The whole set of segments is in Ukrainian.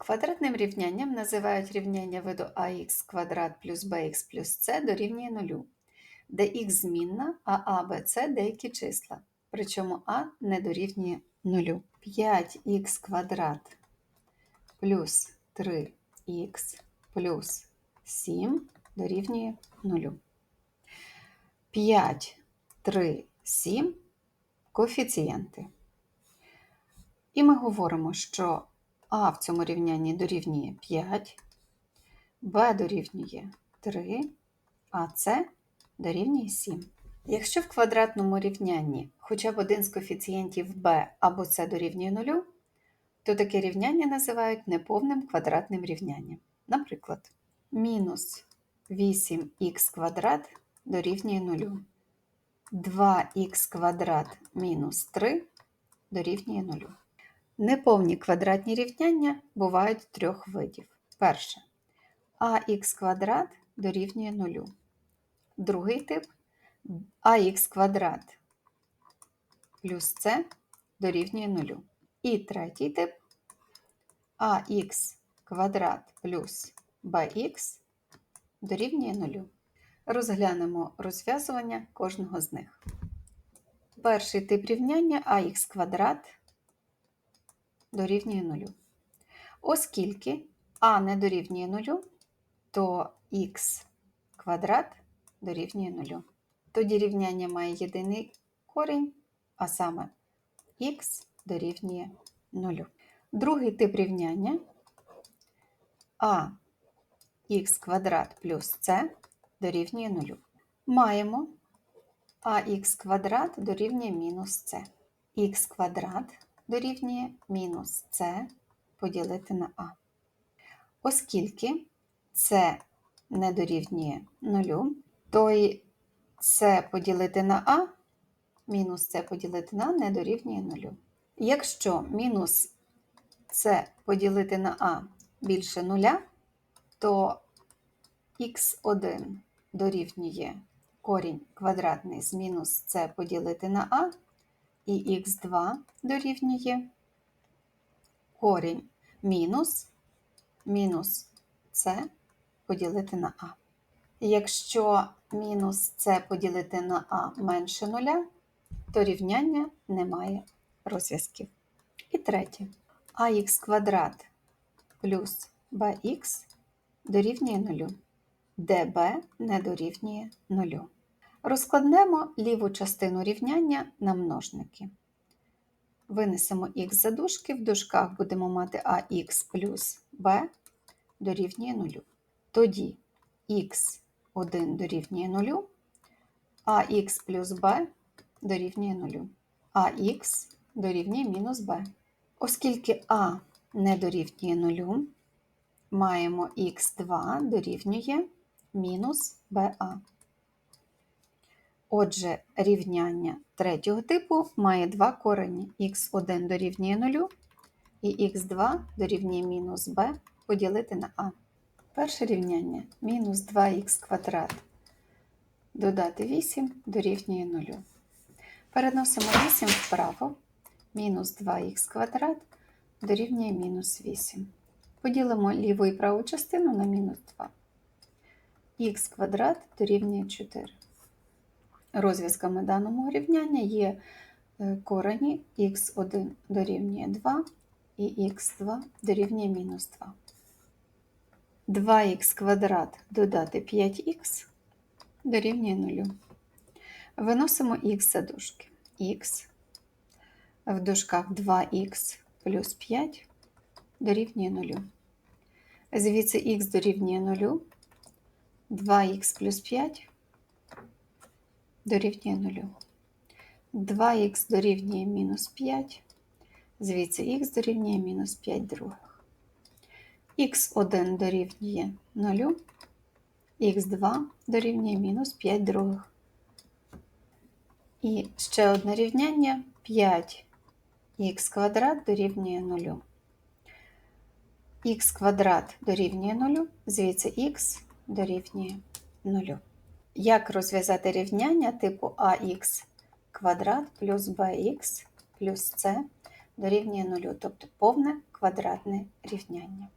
Квадратним рівнянням називають рівняння виду ax квадрат плюс bx плюс c дорівнює нулю, де х змінна, а а, б, с деякі числа, причому а не дорівнює нулю. 5х квадрат плюс 3х плюс 7 дорівнює нулю. 5, 3, 7 коефіцієнти. І ми говоримо, що а в цьому рівнянні дорівнює 5, Б дорівнює 3, а С дорівнює 7. Якщо в квадратному рівнянні хоча б один з коефіцієнтів b або С дорівнює 0, то таке рівняння називають неповним квадратним рівнянням. Наприклад, мінус 8х квадрат дорівнює 0. 2х квадрат мінус 3 дорівнює 0. Неповні квадратні рівняння бувають трьох видів. Перше ах квадрат дорівнює 0. Другий тип ах квадрат плюс c дорівнює 0. І третій тип ах квадрат плюс bx дорівнює 0. Розглянемо розв'язування кожного з них. Перший тип рівняння ах квадрат дорівнює 0. Оскільки а не дорівнює 0, то х квадрат дорівнює 0. Тоді рівняння має єдиний корінь, а саме х дорівнює 0. Другий тип рівняння а х квадрат плюс c дорівнює 0. Маємо ах квадрат дорівнює мінус c. х квадрат дорівнює мінус c поділити на а. Оскільки c не дорівнює 0, то й c поділити на а, мінус c поділити на а не дорівнює 0. Якщо мінус c поділити на а більше 0, то х1 дорівнює корінь квадратний з мінус c поділити на а, і х2 дорівнює корінь мінус мінус c поділити на а. Якщо мінус c поділити на а менше нуля, то рівняння не має розв'язків. І третє. ах квадрат плюс bx дорівнює 0, де b не дорівнює 0. Розкладнемо ліву частину рівняння на множники. Винесемо х за дужки, в дужках будемо мати ах плюс b дорівнює 0. Тоді х1 дорівнює 0, а х плюс b дорівнює 0, а х дорівнює мінус b. Оскільки а не дорівнює 0, маємо х2 дорівнює мінус ba. Отже, рівняння третього типу має два корені х1 дорівнює 0 і х2 дорівнює мінус b поділити на а. Перше рівняння мінус 2х квадрат додати 8 дорівнює 0. Переносимо 8 вправо, мінус 2х квадрат дорівнює мінус 8. Поділимо ліву і праву частину на мінус 2. х квадрат дорівнює 4. Розв'язками даного рівняння є е, корені х1 дорівнює 2 і х2 дорівнює мінус 2. 2х квадрат додати 5х дорівнює 0. Виносимо х за дужки. х в дужках 2х плюс 5 дорівнює 0. Звідси х дорівнює 0, 2х плюс 5 дорівнює 0. 2х дорівнює мінус 5, звідси х дорівнює мінус 5 других. х1 дорівнює 0, х2 дорівнює мінус 5 других. І ще одне рівняння 5х квадрат дорівнює 0. х квадрат дорівнює 0, звідси х дорівнює 0. Як розв'язати рівняння типу ax квадрат плюс bx плюс c дорівнює 0, тобто повне квадратне рівняння.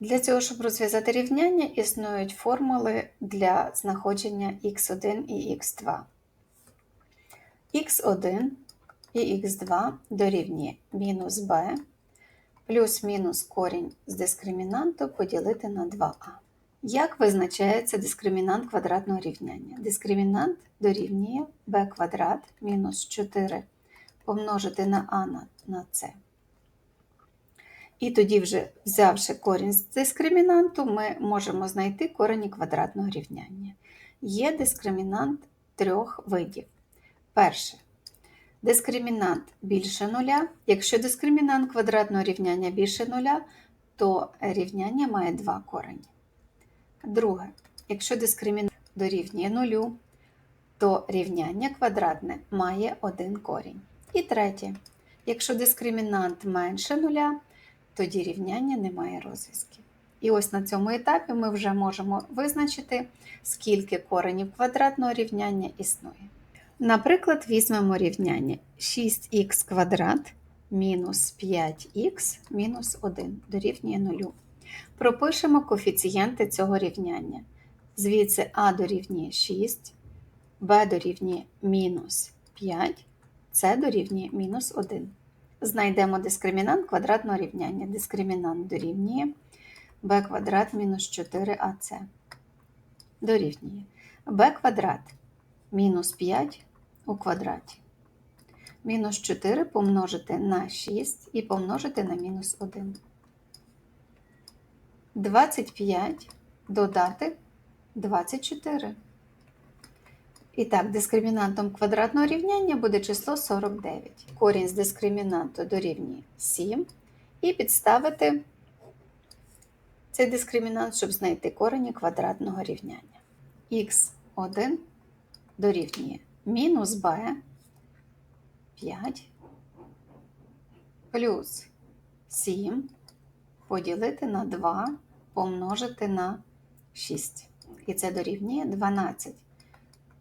Для цього, щоб розв'язати рівняння, існують формули для знаходження х1 і х2. х1 і х2 дорівнює мінус b плюс-мінус корінь з дискримінанту поділити на 2а. Як визначається дискримінант квадратного рівняння? Дискримінант дорівнює b квадрат мінус 4 помножити на а на, c. І тоді, вже взявши корінь з дискримінанту, ми можемо знайти корені квадратного рівняння. Є дискримінант трьох видів. Перше. Дискримінант більше нуля. Якщо дискримінант квадратного рівняння більше нуля, то рівняння має два корені. Друге, якщо дискримінант дорівнює нулю, то рівняння квадратне має один корінь. І третє, якщо дискримінант менше нуля, тоді рівняння не має розв'язків. І ось на цьому етапі ми вже можемо визначити, скільки коренів квадратного рівняння існує. Наприклад, візьмемо рівняння 6х квадрат мінус 5х мінус 1 дорівнює 0. Пропишемо коефіцієнти цього рівняння. Звідси а дорівнює 6, b дорівнює мінус 5, c дорівнює мінус 1. Знайдемо дискримінант квадратного рівняння. Дискримінант дорівнює b квадрат мінус 4ac. Дорівнює b квадрат мінус 5 у квадраті. Мінус 4 помножити на 6 і помножити на мінус 1. 25 додати 24. І так, дискримінантом квадратного рівняння буде число 49. Корінь з дискримінанту дорівнює 7. І підставити цей дискримінант, щоб знайти корені квадратного рівняння. х1 дорівнює мінус b 5 плюс 7 поділити на 2 помножити на 6. І це дорівнює 12.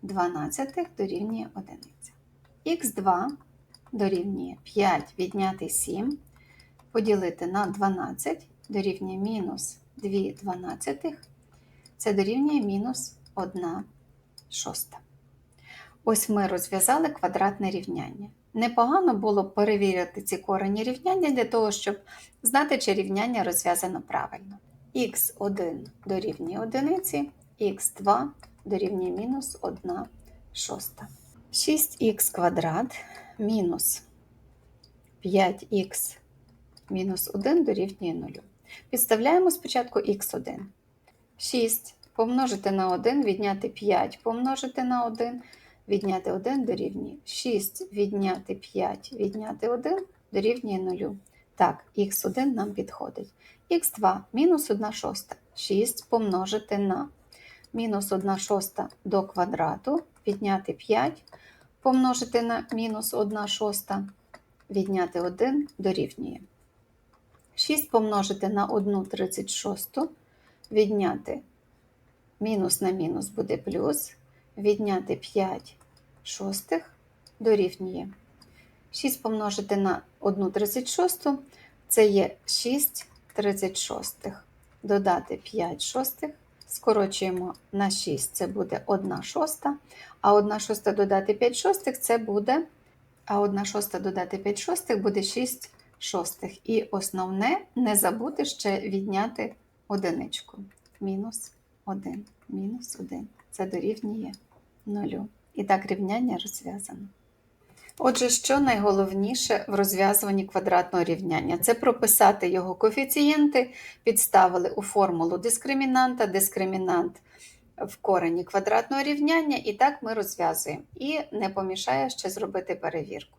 12 дорівнює 1. Х2 дорівнює 5 відняти 7, поділити на 12 дорівнює мінус 2 дванадцятих, це дорівнює мінус 1 шоста. Ось ми розв'язали квадратне рівняння. Непогано було перевірити ці корені рівняння для того, щоб знати, чи рівняння розв'язано правильно. Х1 дорівнює 1, х2 дорівнює мінус 1 шоста. 6х квадрат мінус 5х мінус 1 дорівнює 0. Підставляємо спочатку х1. 6 помножити на 1, відняти 5 помножити на 1, відняти 1 дорівнює 6, відняти 5, відняти 1 дорівнює 0. Так, х1 нам підходить. х2 мінус 1 шоста. 6 помножити на мінус 1 шоста до квадрату, відняти 5, помножити на мінус 1 шоста, відняти 1 дорівнює. 6 помножити на 1 36, відняти мінус на мінус буде плюс, відняти 5 шостих дорівнює. 6 помножити на 1 36, це є 6 36. Додати 5 шостих, скорочуємо на 6, це буде 1 шоста, а 1 шоста додати 5 шостих це буде, а 1 шоста додати 5 шостих буде 6 шостих. І основне не забути ще відняти одиничку. Мінус 1, мінус 1. Це дорівнює 0. І так рівняння розв'язано. Отже, що найголовніше в розв'язуванні квадратного рівняння? Це прописати його коефіцієнти, підставили у формулу дискримінанта, дискримінант в корені квадратного рівняння, і так ми розв'язуємо. І не помішає ще зробити перевірку.